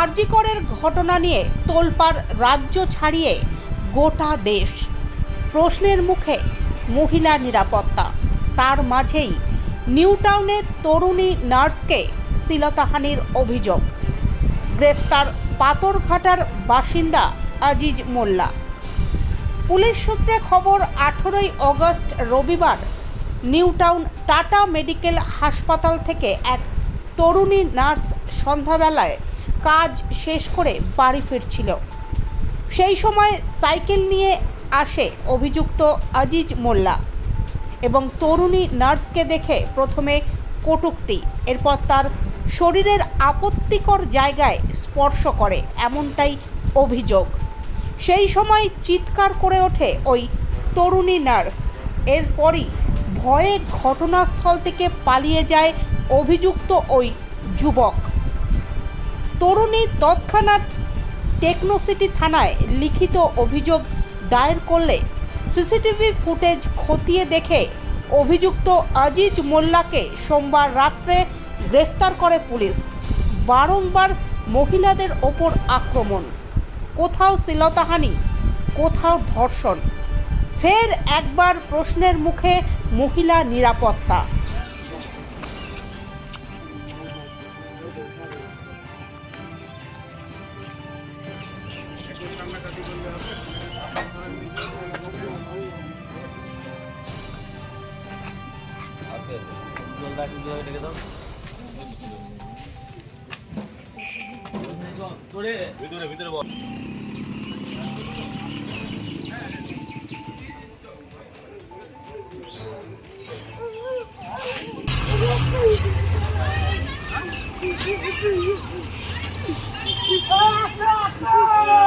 আরজিকরের ঘটনা নিয়ে তোলপাড় রাজ্য ছাড়িয়ে গোটা দেশ। প্রশ্নের মুখে মহিলা নিরাপত্তা। তার মাঝেই নিউটাউনে তরুণী নার্সকে শ্লীলতাহানির অভিযোগ। গ্রেফতার পাথরঘাটার বাসিন্দা আজিজ মোল্লা। পুলিশ সূত্রে খবর, আঠেরোই অগস্ট রবিবার নিউটাউন টাটা মেডিকেল হাসপাতাল থেকে এক তরুণী নার্স সন্ধ্যাবেলায় কাজ শেষ করে বাড়ি ফিরছিল। সেই সময় সাইকেল নিয়ে আসে অভিযুক্ত আজিজ মোল্লা এবং তরুণী নার্সকে দেখে প্রথমে কটূক্তি, এরপর তার শরীরের আপত্তিকর জায়গায় স্পর্শ করে এমনটাই অভিযোগ। সেই সময় চিৎকার করে ওঠে ওই তরুণী নার্স। এরপরই ভয়ে ঘটনাস্থল থেকে পালিয়ে যায় অভিযুক্ত ওই যুবক। তরুণী তৎক্ষণাৎ টেকনোসিটি থানায় লিখিত অভিযোগ দায়ের করলে সিসিটিভি ফুটেজ খতিয়ে দেখে অভিযুক্ত আজিজ মোল্লাকে সোমবার রাত্রে গ্রেফতার করে পুলিশ। বারংবার মহিলাদের ওপর আক্রমণ। কোথাও শ্লীলতাহানি, কোথাও ধর্ষণ। ফের একবার প্রশ্নের মুখে মহিলা নিরাপত্তা। 노래 왜 노래 왜 노래 봐 아, 아, 아, 아.